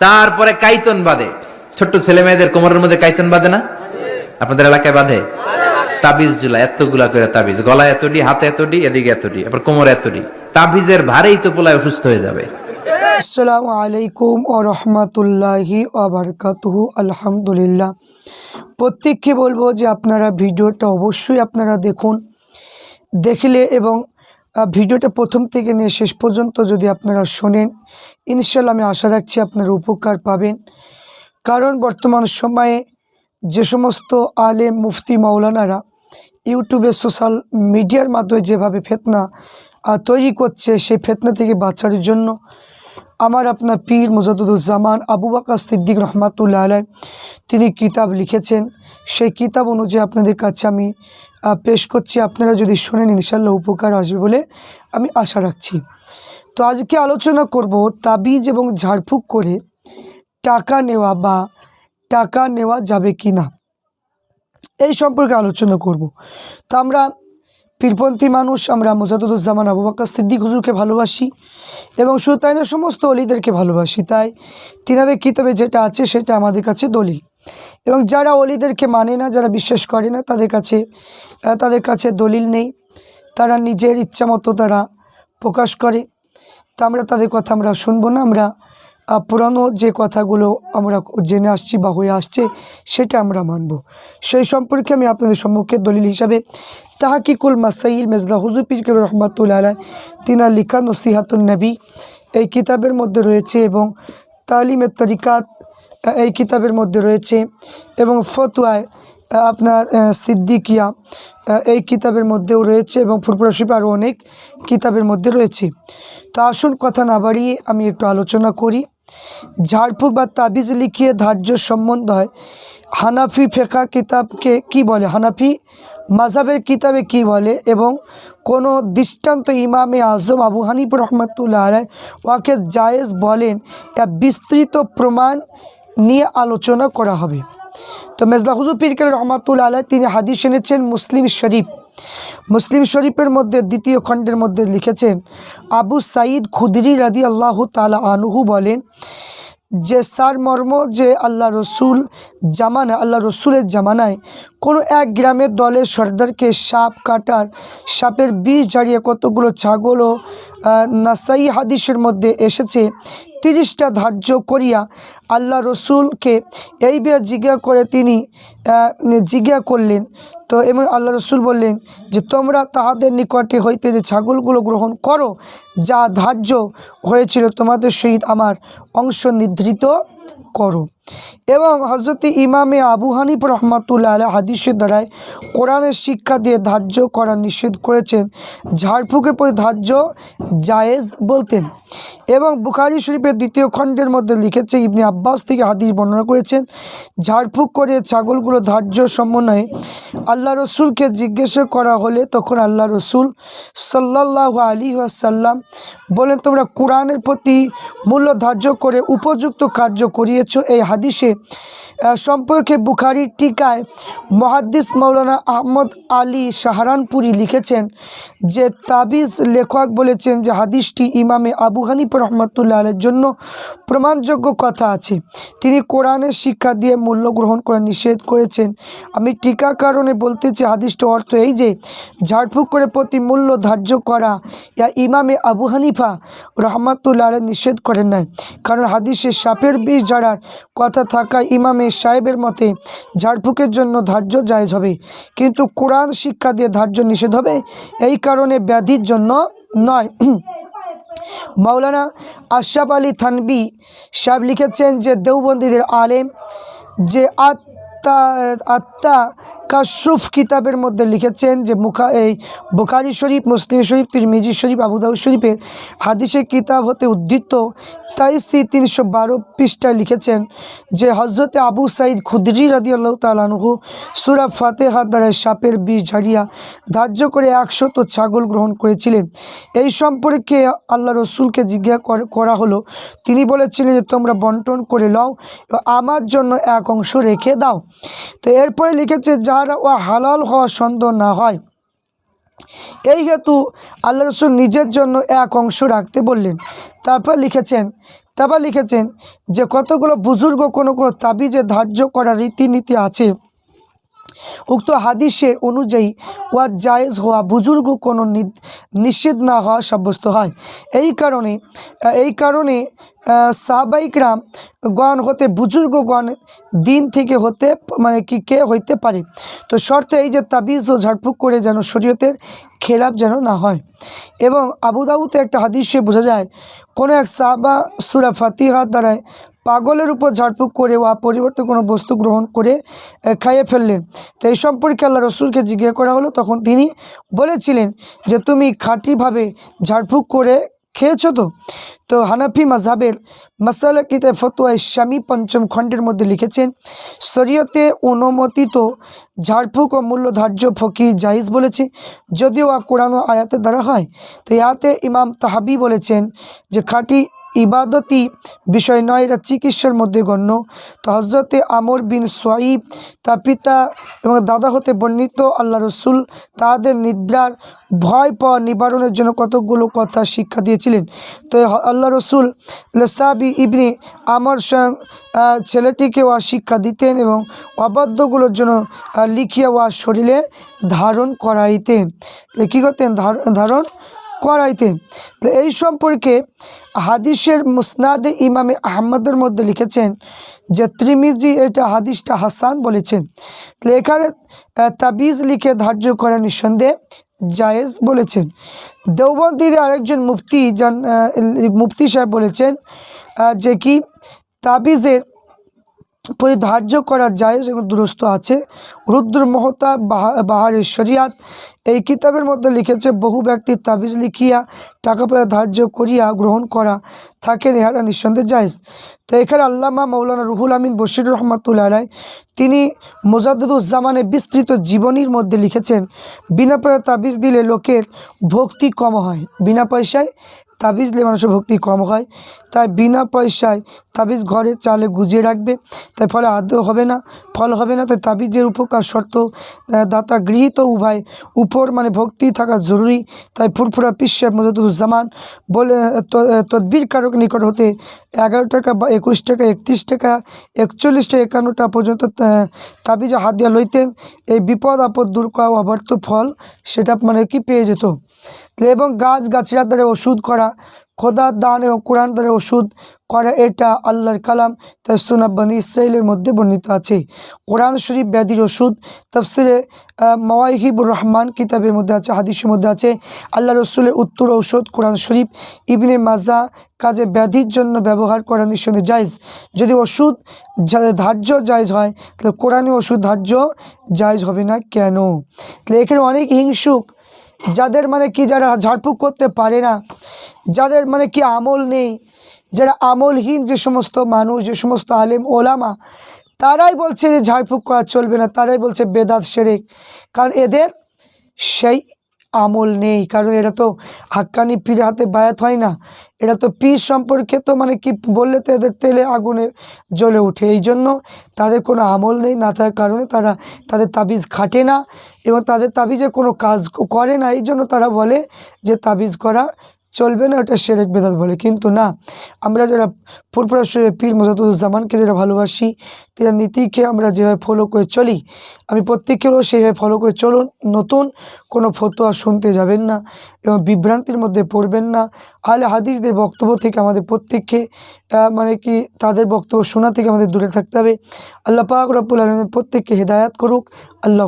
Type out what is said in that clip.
তারপরে কাইতন বাঁধে ছোট্ট ছেলে মেয়েদের কোমরের মধ্যে কাইতন বাঁধে না? আপনাদের এলাকায় বাঁধে? তাবিজ জুলা এতগুলা করে তাবিজ। গলা এতডি, হাতে এতডি, এদিকে এতডি আবার কোমর এতডি। তাবিজের ভারেই তো পোলায় অসুস্থ হয়ে যাবে। আসসালামু আলাইকুম ও রহমতুল্লাহি আবরকাতুহু আলহামদুলিল্লাহ। প্রত্যেককে বলব যে আপনারা ভিডিওটা অবশ্যই আপনারা দেখুন, দেখলে এবং ভিডিওটা প্রথম থেকে নিয়ে শেষ পর্যন্ত যদি আপনারা শোনেন, ইনশাল্লাহ আমি আশা রাখছি আপনারা উপকার পাবেন। কারণ বর্তমান সময়ে যে সমস্ত আলেম, মুফতি, মাওলানারা ইউটিউবে, সোশ্যাল মিডিয়ার মাধ্যমে যেভাবে ফেতনা তৈরি করছে, সেই ফেতনা থেকে বাঁচার জন্য আমার আপনার পীর মুজাদুজ্জামান আবু বাকা সিদ্দিক রহমাতুল্লাহ আলাই তিনি কিতাব লিখেছেন। সেই কিতাব অনুযায়ী আপনাদের কাছে আমি পেশ করছি। আপনারা যদি শোনেন ইনশাল্লাহ উপকার আসবে বলে আমি আশা রাখছি। তো আজকে আলোচনা করব তাবিজ এবং ঝাড়ফুঁক করে টাকা নেওয়া বা টাকা নেওয়া যাবে কি না এই সম্পর্কে আলোচনা করব। তো আমরা পীরপন্থী মানুষ, আমরা মোজাদুজ্জামান আবু বাক্কা সিদ্দিক হুজুরকে ভালোবাসি এবং শুধু তাই না সমস্ত অলিদেরকে ভালোবাসি। তাই তিনাদের কিতাবে যেটা আছে, সেটা আমাদের কাছে দলিল। এবং যারা অলিদেরকে মানে না, যারা বিশ্বাস করে না, তাদের কাছে তাদের কাছে দলিল নেই। তারা নিজের ইচ্ছা মতো তারা প্রকাশ করে। তা আমরা তাদের কথা আমরা শুনব না। আমরা পুরানো যে কথাগুলো আমরা জেনে আসছি বা হয়ে আসছে, সেটা আমরা মানব। সেই সম্পর্কে আমি আপনাদের সম্মুখে দলিল হিসাবে তাহাকিকুল মাসাইল মেজদা হুজুর পীর কবির রহমাতুল্লাহ আলাই লিখা নসিহাতুল নবী এই কিতাবের মধ্যে রয়েছে এবং তালিমের তরিকাত এই কিতাবের মধ্যে রয়েছে এবং ফতুয়ায় আপনার সিদ্দিকিয়া এই কিতাবের মধ্যেও রয়েছে এবং ফুরপুরা শিল্প আরও অনেক কিতাবের মধ্যে রয়েছে। তা আসুন কথা না বাড়িয়ে আমি একটু আলোচনা করি। ঝাড়ফুঁক বা তাবিজ লিখিয়ে ধার্য সম্বন্ধ হয়। হানাফি ফেকা কিতাবকে কি বলে? হানাফি মাঝাবের কিতাবে কি বলে? এবং কোনো দৃষ্টান্ত ইমামে আজম আবু হানিফ রহমতুল্লাহ আলাই ওয়াকে জায়েজ বলেন বিস্তৃত প্রমাণ নিয়ে আলোচনা করা হবে। তো মেজদা হুজুর পীরকেল রহমাতুল আলাই তিনি হাদিস এনেছেন মুসলিম শরীফ। মুসলিম শরীফের মধ্যে, দ্বিতীয় খণ্ডের মধ্যে লিখেছেন, আবু সাঈদ খুদরি রাদি আল্লাহ তালা আনহু বলেন যে সার মর্ম যে আল্লাহ রসুল জামানা আল্লাহ রসুলের জামানায় কোনো এক গ্রামের দলের সর্দারকে সাপ কাটার সাপের বিষ ঝাড়িয়ে কতগুলো ছাগল ও আহ, নাসাই হাদিসের মধ্যে এসেছে। তিরিশটা ধার্য করিয়া আল্লাহ রসুলকে এই বিয়ে জিজ্ঞা করে তিনি জিজ্ঞা করলেন তো এবং আল্লাহ রসুল বললেন যে, তোমরা তাহাদের নিকটে হইতে যে ছাগলগুলো গ্রহণ করো, যা ধার্য হয়েছিল তোমাদের সহিত আমার অংশ নির্ধারিত করো। এবং হজরত ইমামে আবু হানিফ রহমাতুল্লাহ আলা হাদিসের দ্বারায় কোরআনের শিক্ষা দিয়ে ধার্য করা নিষেধ করেছেন। ঝাড়ফুঁকের পরে ধার্য জায়েজ বলতেন। এবং বুখারি শরীফের দ্বিতীয় খণ্ডের মধ্যে লিখেছে, ইবনে আব্বাস থেকে হাদিস বর্ণনা করেছেন, ঝাড়ফুঁক করে ছাগলগুলো ধার্য সমন্বয়ে আল্লাহ রসুলকে জিজ্ঞাসা করা হলে তখন আল্লাহ রসুল সাল্লাহ আলী আসাল্লাম বলেন, তোমরা কোরআনের প্রতি মূল্য ধার্য করে উপযুক্ত কার্য করিয়েছ এই হাদিসে সম্পর্কে বুখারির টিকায় মহাদ্দিস মৌলানা আহমদ আলী সাহারানপুরি লিখেছেন যে তাবিজ লেখক বলেছেন যে হাদিসটি ইমামে আবু হানিফ রহমতুল্লাহ আলের জন্য প্রমাণযোগ্য কথা আছে। তিনি কোরআনের শিক্ষা দিয়ে মূল্য গ্রহণ করা নিষেধ করেছেন। আমি টিকা কারণে বলতে চাই, হাদিসটির অর্থ এই যে ঝাড়ফুঁক করে প্রতি মূল্য ধার্য করা ইয়া ইমামে আবু হানিফা রহমাতুল্লাহ আলাই নিষেধ করেন নাই। কারণ হাদিসে সাপের বিষ ঝাড়ার কথা থাকা ইমামে সাহেবের মতে ঝাড়ফুঁকের জন্য ধার্য জায়জ হবে। কিন্তু কোরআন শিক্ষা দিয়ে ধার্য নিষেধ হবে? এই কারণে ব্যাধির জন্য নয়। মাওলানা আশরাফ আলী থানবি সাহেব লিখেছেন যে, দেওবন্দীদের আলেম যে আত্মা আত্মা কাশুফ কিতাবের মধ্যে লিখেছেন যে, মুখা, এই বুখারি শরীফ, মুসলিম শরীফ, তিরমিজি শরীফ আবুদাউদ শরীফের হাদিসের কিতাব হতে উদ্ধৃত তাইসি তিনশো বারো পৃষ্ঠায় লিখেছেন যে হজরতে আবু সাইদ খুদরি রাদি আল্লাহ তালানহু সুরা ফাতেহার দ্বারা সাপের বিষ ঝাড়িয়া ধার্য করে একশত ছাগল গ্রহণ করেছিলেন। এই সম্পর্কে আল্লাহ রসুলকে জিজ্ঞাসা করা হলো। তিনি বলেছিলেন যে, তোমরা বন্টন করে লও, আমার জন্য এক অংশ রেখে দাও। তো এরপরে লিখেছে যারা ও হালাল হওয়া সন্দেহ না হয়। এই হেতু আল্লাহ রসুল নিজের জন্য এক অংশ রাখতে বললেন। তারপর লিখেছেন তারপর লিখেছেন যে কতগুলো বুজুর্গ কোনো কোনো তাবিজে ধার্য করা রীতিনীতি আছে। উক্ত হাদিসে অনুযায়ী ওয়া জায়েজ হওয়া বুজুর্গ কোনো নিষেধ না হওয়া সাব্যস্ত হয়। এই কারণে এই কারণে সাহবাইকরাম গণ হতে, বুজুর্গগণ দিন থেকে হতে মানে কি কে হইতে পারে? তো শর্ত এই যে তাবিজ ও ঝাড়ফুঁক করে যেন শরীয়তের খেলাপ যেন না হয়। এবং আবু দাউতে একটা হাদিসে বোঝা যায়, কোনো এক সাহাবা সুরা ফাতিহার দ্বারায় পাগলের উপর ঝাড়ফুঁক করে বা পরিবর্তে কোনো বস্তু গ্রহণ করে খাইয়ে ফেললেন। তো এই সম্পর্কে আল্লাহ রসুলকে জিজ্ঞেস করা হলো, তখন তিনি বলেছিলেন যে, তুমি খাঁটিভাবে ঝাড়ফুঁক করে খেয়েছো তো? তো হানাফি মাঝহাবের মাসালা কিতে ফতোয়া স্বামী পঞ্চম খণ্ডের মধ্যে লিখেছেন, শরীয়তে অনুমোদিত ঝাড়ফুঁক ও মূল্য ধার্য ফকি জাহিজ বলেছে। যদিও আ কোরআন আয়াতের দ্বারা হয়। তো ইয়াতে ইমাম তাহাবি বলেছেন যে, খাঁটি ইবাদতি বিষয় নয়, এটা চিকিৎসার মধ্যে গণ্য। তো হজরতে আমর বিন সোয়াইব, তার পিতা এবং দাদা হতে বর্ণিত আল্লাহ রসুল, তাদের নিদ্রার ভয় পাওয়া নিবারণের জন্য কতগুলো কথা শিক্ষা দিয়েছিলেন। তো আল্লাহ রসুল লসাবি ইবনে আমার স্বয়ং ছেলেটিকে ওয়া শিক্ষা দিতেন এবং অবাধ্যগুলোর জন্য লিখিয়া ওয়া শরীরে ধারণ করাইতেন। কী করতেন? ধার- ধারণ করাইতেন তো এই সম্পর্কে হাদিসের মুসনাদে ইমামে আহমদের মধ্যে লিখেছেন যে ত্রিমিজি এটা হাদিসটা হাসান বলেছেন। এখানে তাবিজ লিখে ধার্য করা নিঃসন্দেহে জায়েজ বলেছেন। দেওবন্দির আরেকজন মুফতি আহ, মুফতি সাহেব বলেছেন যে কি তাবিজের প্রতি ধার্য করা জায়েজ এবং দুরস্ত আছে। রুদ্র মহতা বাহা- বাহারের শরিয়াত, এই কিতাবের মধ্যে লিখেছে, বহু ব্যক্তি তাবিজ লিখিয়া টাকা পয়সা ধার্য করিয়া গ্রহণ করা থাকে ইহারা নিঃসন্দেহে জায়েজ। তো এখানে আল্লামা মৌলানা রুহুল আমিন বশির রহমতুল্লাহ আলাই তিনি মোজাদ্দুজ্জামানে বিস্তৃত জীবনীর মধ্যে লিখেছেন, বিনা পয়সা তাবিজ দিলে লোকের ভক্তি কম হয়, বিনা পয়সায় তাবিজ দিলে মানুষের ভক্তি কম হয়। তাই বিনা পয়সায় তাবিজ ঘরে চালে গুজিয়ে রাখবে। তাই ফলে আদৌ হবে না, ফল হবে না। তাই তাবিজের উপকার শর্ত দাতা গৃহীত উভয়। উপর মানে ভক্তি থাকা জরুরি। তাই ফুরফুরা পিসের মজাদুজ্জামান বলে তদবির কারক নিকট হতে এগারো টাকা বা একুশ টাকা, একত্রিশ টাকা, একচল্লিশ টাকা একান্নটা পর্যন্ত তাবিজে হাত দিয়া লইতেন। এই বিপদ আপদ দূর করা অবার্থ ফল, সেটা মানে কি পেয়ে যেত? এবং গাছ গাছের দ্বারা ওষুধ করা খোদার দান এবং কোরআন দ্বারা ওষুধ করা, এটা আল্লাহর কালাম। তাই সুনাব্বানি ইসরায়েলের মধ্যে বর্ণিত আছে। কোরআন শরীফ ব্যাধির ওষুধ, তফসিরে মওয়াইহিবুর রহমান কিতাবের মধ্যে আছে, হাদিসের মধ্যে আছে। আল্লাহ রসুলের উত্তর ঔষধ কোরআন শরীফ ইবনে মাজা কাজে ব্যাধির জন্য ব্যবহার করা নিঃসন্দেহে জায়জ। যদি ওষুধ ধার্য জায়জ হয়, তাহলে কোরআনে ওষুধ ধার্য জায়জ হবে না কেন? তাহলে এখানে অনেক হিংসুক যাদের মানে কি যারা ঝাড়ফুঁক করতে পারে না, যাদের মানে কি আমল নেই, যারা আমলহীন যে সমস্ত মানুষ, যে সমস্ত আলেম, ওলামা, তারাই বলছে যে ঝাড়ফুঁক করা চলবে না, তারাই বলছে বেদাত সেরেক। কারণ এদের সেই আমল নেই, কারণ এরা তো হাক্কানি পীর হাতে বায়াত হয় না। এরা তো পিস সম্পর্কে তো মানে কি বললে তো এদের তেলে আগুনে জ্বলে উঠে এই জন্য তাদের কোনো আমল নেই, না থাকার কারণে তারা তাদের তাবিজ খাটে না এবং তাদের তাবিজে কোনো কাজ করে না। এই জন্য তারা বলে যে তাবিজ করা চলবে না, ওটা সেরেক বেদাত বলে। কিন্তু না, আমরা যারা ফুরফুরা শরীফ পীর মোজাদুজ্জামানকে যারা ভালোবাসি, তার নীতিকে আমরা যেভাবে ফলো করে চলি, আমি প্রত্যেকেরও সেইভাবে ফলো করে চলুন। নতুন কোনো ফতোয়া শুনতে যাবেন না এবং বিভ্রান্তির মধ্যে পড়বেন না। আহলে হাদিসদের বক্তব্য থেকে আমাদের প্রত্যেককে মানে কি তাদের বক্তব্য শোনা থেকে আমাদের দূরে থাকতে হবে। আল্লাহ পাক রব্বুল আলমের প্রত্যেককে হেদায়াত করুক। আল্লাহ